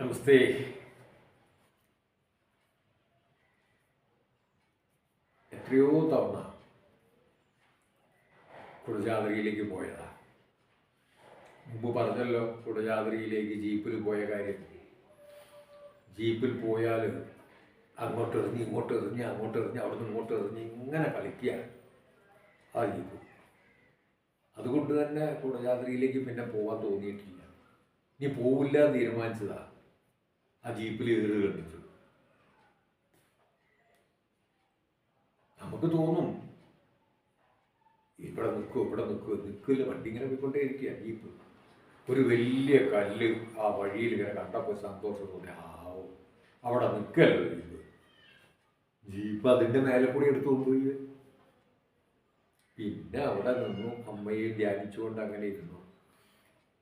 നമസ്തേ. എത്രയോ തവണ കുടജാദ്രിയിലേക്ക് പോയതാ. മുമ്പ് പറഞ്ഞല്ലോ കുടജാദ്രിയിലേക്ക് ജീപ്പിൽ പോയ കാര്യം. ജീപ്പിൽ പോയാൽ അങ്ങോട്ട് എറിഞ്ഞ് ഇങ്ങോട്ട് എറിഞ്ഞ് അങ്ങോട്ട് എറിഞ്ഞ് അവിടുന്ന് ഇങ്ങോട്ട് എറിഞ്ഞ് ഇങ്ങനെ കളിക്കുക ആ ജീപ്പ്. അതുകൊണ്ട് തന്നെ കുടജാദ്രിയിലേക്ക് പിന്നെ പോകാൻ തോന്നിയിട്ടില്ല. ഇനി പോവില്ല എന്ന് തീരുമാനിച്ചതാ. ആ ജീപ്പിൽ ഏറ് കണ്ടിട്ട്. നമുക്ക് തോന്നും ഇവിടെ നിൽക്കും ഇവിടെ നിൽക്കും നിൽക്കില്ല വണ്ടി ഇങ്ങനെ പോയിക്കൊണ്ടേ ഇരിക്കുക ജീപ്പ്. ഒരു വലിയ കല്ല് ആ വഴിയിൽ ഇങ്ങനെ കണ്ടപ്പോൾ സന്തോഷം തോന്നി. ആവോ അവിടെ നിൽക്കല്ലോ ജീപ്പ്. ജീപ്പ് അതിന്റെ മേലെ കൂടി എടുത്തു കൊണ്ടുപോയി പിന്നെ അവിടെ നിന്നു അമ്മയെ ധ്യാനിച്ചുകൊണ്ട് അങ്ങനെ ഇരുന്നു.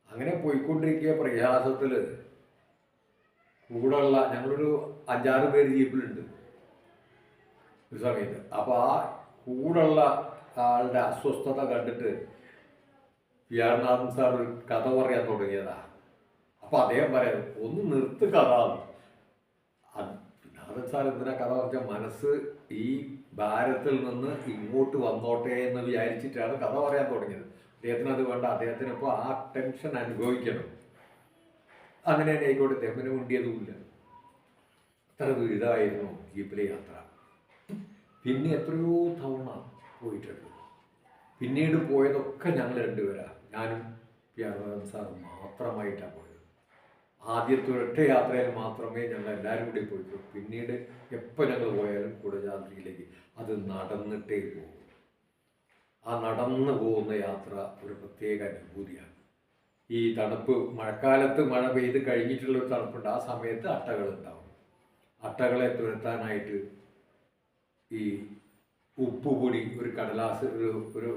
അങ്ങനെ പോയിക്കൊണ്ടിരിക്കുക പ്രയാസത്തിൽ കൂടെയുള്ള ഞങ്ങളൊരു അഞ്ചാറ് പേര് ജീപ്പിലുണ്ട്. ഒരു സമയത്ത്. അപ്പോൾ ആ കൂടെയുള്ള ആളുടെ അസ്വസ്ഥത കണ്ടിട്ട് പി സാർ ഒരു കഥ പറയാൻ തുടങ്ങിയതാ. അപ്പോൾ അദ്ദേഹം പറയാം ഒന്ന് നിർത്ത് കഥ. നാഥൻ സാർ എന്തിനാ കഥ പറഞ്ഞാൽ മനസ്സ് ഈ ഭാരത്തിൽ നിന്ന് ഇങ്ങോട്ട് വന്നോട്ടെ എന്ന് വിചാരിച്ചിട്ടാണ് കഥ പറയാൻ തുടങ്ങിയത്. അദ്ദേഹത്തിന് അത് വേണ്ട. അദ്ദേഹത്തിന് ഇപ്പോൾ ആ ടെൻഷൻ അനുഭവിക്കണം. അങ്ങനെ തന്നെ ആയിക്കോട്ടെ അദ്ദേഹത്തിന് മുണ്ടിയതുമില്ല അത്ര വീടായിരുന്നു ജീപ്പിലെ യാത്ര. പിന്നെ എത്രയോ തവണ പോയിട്ടുണ്ട്. പിന്നീട് പോയതൊക്കെ ഞങ്ങൾ രണ്ടുപേരാ. ഞാനും പിയാർവൻ സാറും മാത്രമായിട്ടാണ് പോയത്. ആദ്യത്തെ ഒരൊറ്റ യാത്രയിൽ മാത്രമേ ഞങ്ങൾ എല്ലാവരും കൂടി പോയിട്ടുള്ളൂ. പിന്നീട് എപ്പോൾ ഞങ്ങൾ പോയാലും കുടജാദ്രിയിലേക്ക് അത് നടന്നിട്ടേ പോകും ആ നടന്നു പോകുന്ന യാത്ര ഒരു പ്രത്യേക അനുഭൂതിയാണ്. ഈ തണുപ്പ് മഴക്കാലത്ത് മഴ പെയ്ത് കഴിഞ്ഞിട്ടുള്ള ഒരു തണുപ്പുണ്ട്. ആ സമയത്ത് അട്ടകൾ ഉണ്ടാവും അട്ടകളെ തുരത്താനായിട്ട് ഈ ഉപ്പുപൊടി ഒരു കടലാസ് ഒരു ഒരു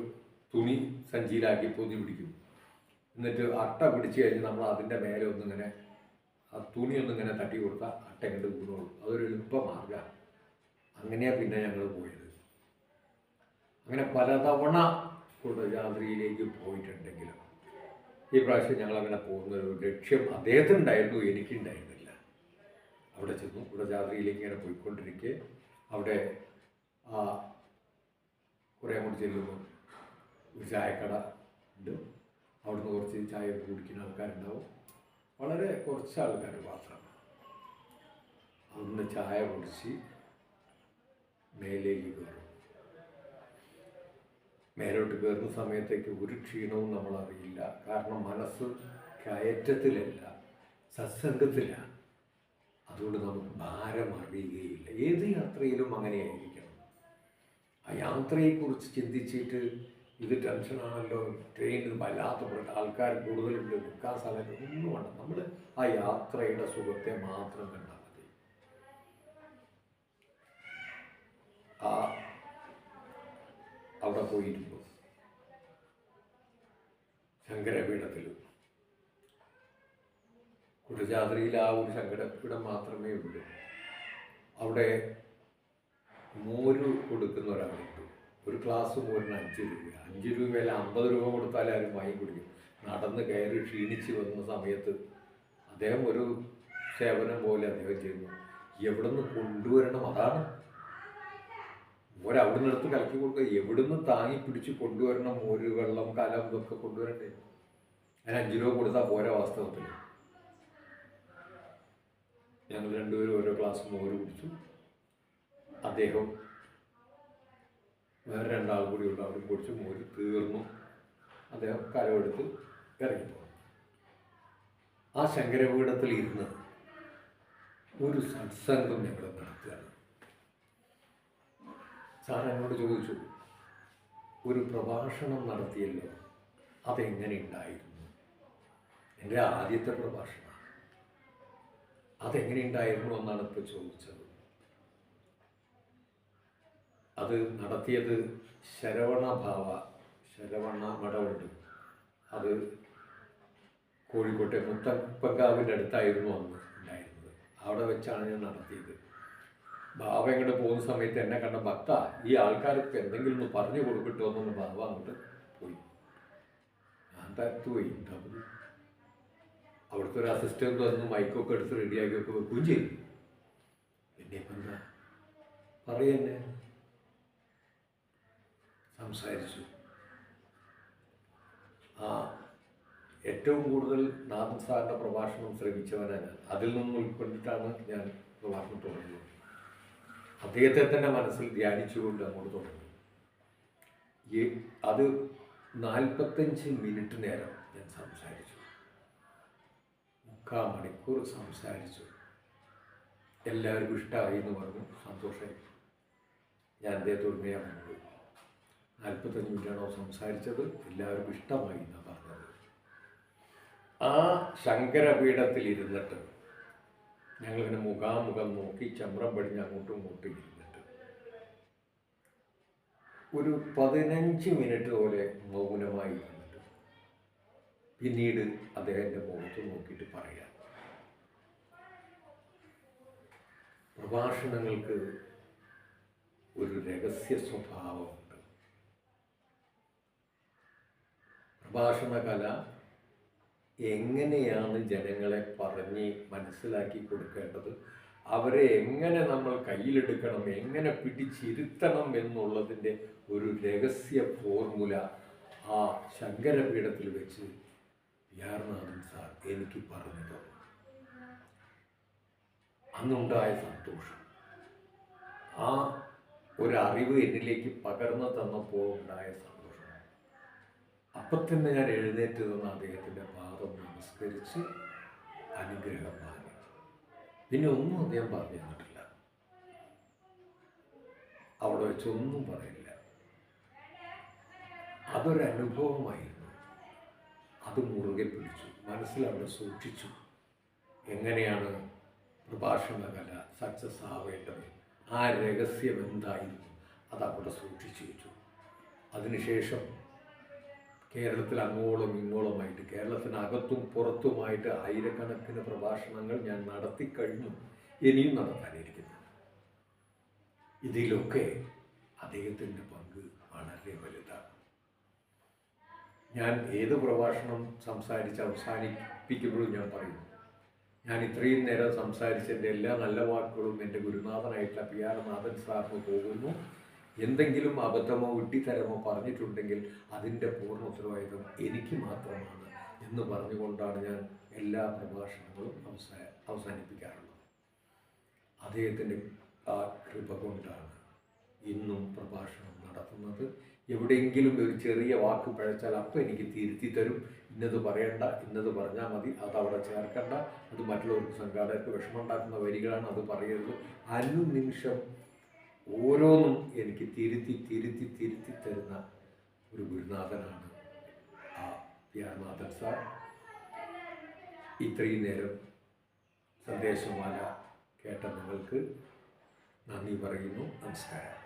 തുണി സഞ്ചിയിലാക്കി പൊതി പിടിക്കും. എന്നിട്ട് അട്ട പിടിച്ചു കഴിഞ്ഞ് നമ്മൾ അതിന്റെ മേലെ ഒന്നിങ്ങനെ ആ തുണി ഒന്നിങ്ങനെ തട്ടി കൊടുത്താൽ അട്ട ഇങ്ങോട്ട് വീണോളൂ. അതൊരു എളുപ്പ മാർഗമാണ് അങ്ങനെയാണ് പിന്നെ ഞങ്ങൾ പോയത്. അങ്ങനെ പലതവണ രാത്രിയിലേക്ക് പോയിട്ടുണ്ടെങ്കിലും ഈ പ്രാവശ്യം ഞങ്ങൾ അങ്ങനെ പോകുന്ന ഒരു ലക്ഷ്യം അദ്ദേഹത്തിനുണ്ടായിരുന്നു എനിക്കുണ്ടായിരുന്നില്ല. അവിടെ ചെന്നു ഇവിടെ കുടജാദ്രിയിലേക്ക് ഇങ്ങനെ പോയിക്കൊണ്ടിരിക്കെ അവിടെ ആ കുറേ അങ്ങോട്ട് ചെല്ലുമ്പോൾ ഒരു ചായക്കട ഉണ്ട്. അവിടുന്ന് കുറച്ച് ചായ കുടിക്കുന്ന ആൾക്കാരുണ്ടാവും. വളരെ കുറച്ച് ആൾക്കാർ മാത്രം. അവിടുന്ന് ചായ കുടിച്ച് മേലേക്ക് കയറും മേലോട്ട് കയറുന്ന സമയത്തേക്ക് ഒരു ക്ഷീണവും നമ്മൾ അറിയില്ല കാരണം മനസ്സ് കയറ്റത്തിലല്ല സത്സംഗത്തിലാണ് അതുകൊണ്ട് നമുക്ക് ഭാരം അറിയുകയില്ല. ഏത് യാത്രയിലും അങ്ങനെയായിരിക്കണം. ആ യാത്രയെക്കുറിച്ച് ചിന്തിച്ചിട്ട് ഇത് ടെൻഷനാണല്ലോ ട്രെയിനിൽ വല്ലാത്ത ആൾക്കാർ കൂടുതലുണ്ട് നിൽക്കാൻ സ്ഥലത്ത് ഒന്നും വേണ്ട. നമ്മൾ ആ യാത്രയുടെ സുഖത്തെ മാത്രം കണ്ടാൽ മതി ആ അവിടെ പോയിരുന്നു. ശങ്കരപീഠത്തിൽ കുടജാദ്രിയിൽ ആ ഒരു ശങ്കരപീഠം മാത്രമേ ഉള്ളൂ. അവിടെ മോര് കൊടുക്കുന്ന ഒരാളുണ്ട്. ഒരു ക്ലാസ് മോരിന് അഞ്ച് രൂപ. അഞ്ച് രൂപയിൽ അമ്പത് രൂപ കൊടുത്താൽ ആരും വാങ്ങി കുടിക്കും. നടന്ന് കയറി ക്ഷീണിച്ച് വന്ന സമയത്ത് അദ്ദേഹം ഒരു സേവനം പോലെ അദ്ദേഹം ചെയ്യുന്നു. എവിടെ നിന്ന് കൊണ്ടുവരണം? അതാണ് മോര് അവിടുന്ന് എടുത്ത് കലക്കി കൊടുക്കുക. എവിടുന്ന് താങ്ങി പിടിച്ച് കൊണ്ടുവരണം? ഒരു വെള്ളം കലം ഇതൊക്കെ കൊണ്ടുവരണ്ടേ ഞാൻ അഞ്ച് രൂപ കൊടുത്താൽ പോരാ വാസ്തവത്തിൽ ഞങ്ങൾ രണ്ടുപേരും ഓരോ ക്ലാസ് മോര് കുടിച്ചു. അദ്ദേഹം വേറെ രണ്ടാൾ കൂടി ഉണ്ട് അവിടെ കുടിച്ച് മോര് തീർന്നു. അദ്ദേഹം കരമെടുത്ത് ഇറങ്ങി ആ ശങ്കരപീഠത്തിൽ ഇരുന്ന് ഒരു സത്സംഗം ഞങ്ങൾ നടത്തുകയാണ്. സാർ എന്നോട് ചോദിച്ചു ഒരു പ്രഭാഷണം നടത്തിയല്ലോ അതെങ്ങനെ ഉണ്ടായിരുന്നു? എന്റെ ആദ്യത്തെ പ്രഭാഷണം. അതെങ്ങനെ ഉണ്ടായിരുന്നു എന്നാണ് ഇപ്പോൾ ചോദിച്ചത്. അത് നടത്തിയത് ശരവണ ഭാവ ശരവണ മഠമുണ്ട് അത് കോഴിക്കോട്ടെ മുത്തപ്പങ്കാവിന്റെ അടുത്തായിരുന്നു അന്ന് ഉണ്ടായിരുന്നത്. അവിടെ വെച്ചാണ് ഞാൻ നടത്തിയത്. ബാബ ഇങ്ങോട്ട് പോകുന്ന സമയത്ത് എന്നെ കണ്ട ഭക്ത ഈ ആൾക്കാർക്ക് എന്തെങ്കിലും ഒന്ന് പറഞ്ഞു കൊടുക്കട്ടോ എന്നൊന്ന് ബാബ അങ്ങോട്ട് പോയി. ഞാൻ തരത്തുപോയി എന്താ അത്? അവിടുത്തെ ഒരു അസിസ്റ്റന്റ് വന്ന് മൈക്കൊക്കെ എടുത്ത് റെഡിയാക്കിയൊക്കെ വെക്കുകയും ചെയ്തു. പിന്നെ ഇപ്പം എന്താ? പറയന്നെ സംസാരിച്ചു. ആ ഏറ്റവും കൂടുതൽ നാഥൻ സാറിന്റെ പ്രഭാഷണം ശ്രമിച്ചവനാണ് അതിൽ നിന്ന് ഉൾക്കൊണ്ടിട്ടാണ് ഞാൻ പ്രഭാഷണം തുടങ്ങിയത്. അദ്ദേഹത്തെ തന്നെ മനസ്സിൽ ധ്യാനിച്ചുകൊണ്ട് അങ്ങോട്ട് തുടങ്ങി. അത് നാൽപ്പത്തഞ്ച് മിനിറ്റ് നേരം ഞാൻ സംസാരിച്ചു. മുക്കാൽ മണിക്കൂർ സംസാരിച്ചു. എല്ലാവർക്കും ഇഷ്ടമായി എന്ന് പറഞ്ഞു. സന്തോഷമായി. ഞാൻ അദ്ദേഹത്തോട് ഞാൻ പറഞ്ഞു നാൽപ്പത്തഞ്ച് മിനിറ്റാണോ സംസാരിച്ചത്? എല്ലാവർക്കും ഇഷ്ടമായി എന്നാണ് പറഞ്ഞത്. ആ ശങ്കരപീഠത്തിൽ ഇരുന്നിട്ട് ഞങ്ങളിങ്ങനെ മുഖാമുഖം നോക്കി ചമ്രം പടിഞ്ഞ് അങ്ങോട്ടും ഇങ്ങോട്ടും ഇരുന്നിട്ട്. ഒരു പതിനഞ്ച് മിനിറ്റ് പോലെ മൗനമായി ഇരുന്നിട്ട് പിന്നീട് അദ്ദേഹത്തിന്റെ മുഖത്ത് നോക്കിയിട്ട് പറയാം. പ്രഭാഷണങ്ങൾക്ക് ഒരു രഹസ്യ സ്വഭാവമുണ്ട്. പ്രഭാഷണ കല എങ്ങനെയാണ് ജനങ്ങളെ പറഞ്ഞ് മനസ്സിലാക്കി കൊടുക്കേണ്ടത്? അവരെ എങ്ങനെ നമ്മൾ കയ്യിലെടുക്കണം? എങ്ങനെ പിടിച്ചിരുത്തണം എന്നുള്ളതിന്റെ ഒരു രഹസ്യ ഫോർമുല ആ ശങ്കരപീഠത്തിൽ വെച്ച് വ്യാർനാഥൻ സാർ എനിക്ക് പറഞ്ഞു തന്നു. അന്നുണ്ടായ സന്തോഷം. ആ ഒരറിവ് എന്നിലേക്ക് പകർന്നു തന്നപ്പോൾ ഉണ്ടായ സന്തോഷം അപ്പം തന്നെ ഞാൻ എഴുന്നേറ്റ് നിന്ന് അദ്ദേഹത്തിന്റെ പാദം നമസ്കരിച്ച് അനുഗ്രഹം വാങ്ങി. പിന്നെ ഒന്നും അദ്ദേഹം പറഞ്ഞു തന്നിട്ടില്ല. അവിടെ വെച്ചൊന്നും പറയില്ല. അതൊരനുഭവമായിരുന്നു അത് മുറുകെ പിടിച്ചു മനസ്സിൽ അവിടെ സൂക്ഷിച്ചു. എങ്ങനെയാണ് പ്രഭാഷണ കല സക്സസ് ആവേണ്ടത്? ആ രഹസ്യം എന്തായിരുന്നു? അതവിടെ സൂക്ഷിച്ചു വെച്ചു. അതിനുശേഷം കേരളത്തിൽ അങ്ങോളം ഇങ്ങോളമായിട്ട് കേരളത്തിനകത്തും പുറത്തുമായിട്ട് ആയിരക്കണക്കിന് പ്രഭാഷണങ്ങൾ ഞാൻ നടത്തി കഴിഞ്ഞു. ഇനിയും നടത്താനിരിക്കുന്നു. ഇതിലൊക്കെ അദ്ദേഹത്തിന്റെ പങ്ക് വളരെ വലുതാണ്. ഞാൻ ഏത് പ്രഭാഷണം സംസാരിച്ച് അവസാനിപ്പിക്കുമ്പോഴും ഞാൻ പറയുന്നു ഞാൻ ഇത്രയും നേരം സംസാരിച്ചതിന്റെ എല്ലാ നല്ല വാക്കുകളും എന്റെ ഗുരുനാഥനായിട്ടുള്ള പി ആർ നാഥൻ സാറിന് പോകുന്നു. എന്തെങ്കിലും അബദ്ധമോ വിട്ടിത്തരമോ പറഞ്ഞിട്ടുണ്ടെങ്കിൽ അതിന്റെ പൂർണ ഉത്തരവാദിത്വം എനിക്ക് മാത്രമാണ് എന്ന് പറഞ്ഞുകൊണ്ടാണ് ഞാൻ എല്ലാ പ്രഭാഷണങ്ങളും അവസാന അവസാനിപ്പിക്കാറുള്ളത്. അദ്ദേഹത്തിന്റെ ആ കൃപ കൊണ്ടാണ് ഇന്നും പ്രഭാഷണം നടത്തുന്നത്. എവിടെയെങ്കിലും ഒരു ചെറിയ വാക്ക് പഴച്ചാൽ അപ്പം എനിക്ക് തിരുത്തി തരും. ഇന്നത് പറയണ്ട ഇന്നത് പറഞ്ഞാൽ മതി അത് അവിടെ ചേർക്കണ്ട. അത് മറ്റുള്ളവർക്ക് സംഘാടകർക്ക് വിഷമമുണ്ടാക്കുന്ന വരികളാണ് അത് പറയരുത്. അനുനിമിഷം ഓരോന്നും എനിക്ക് തിരുത്തി തിരുത്തി തിരുത്തി തരുന്ന ഒരു ഗുരുനാഥനാണ് ആ ധ്യാനനാഥൻ സാർ. ഇത്രയും നേരം സന്ദേശമാല കേട്ട നിങ്ങൾക്ക് നന്ദി പറയുന്നു. നമസ്കാരം.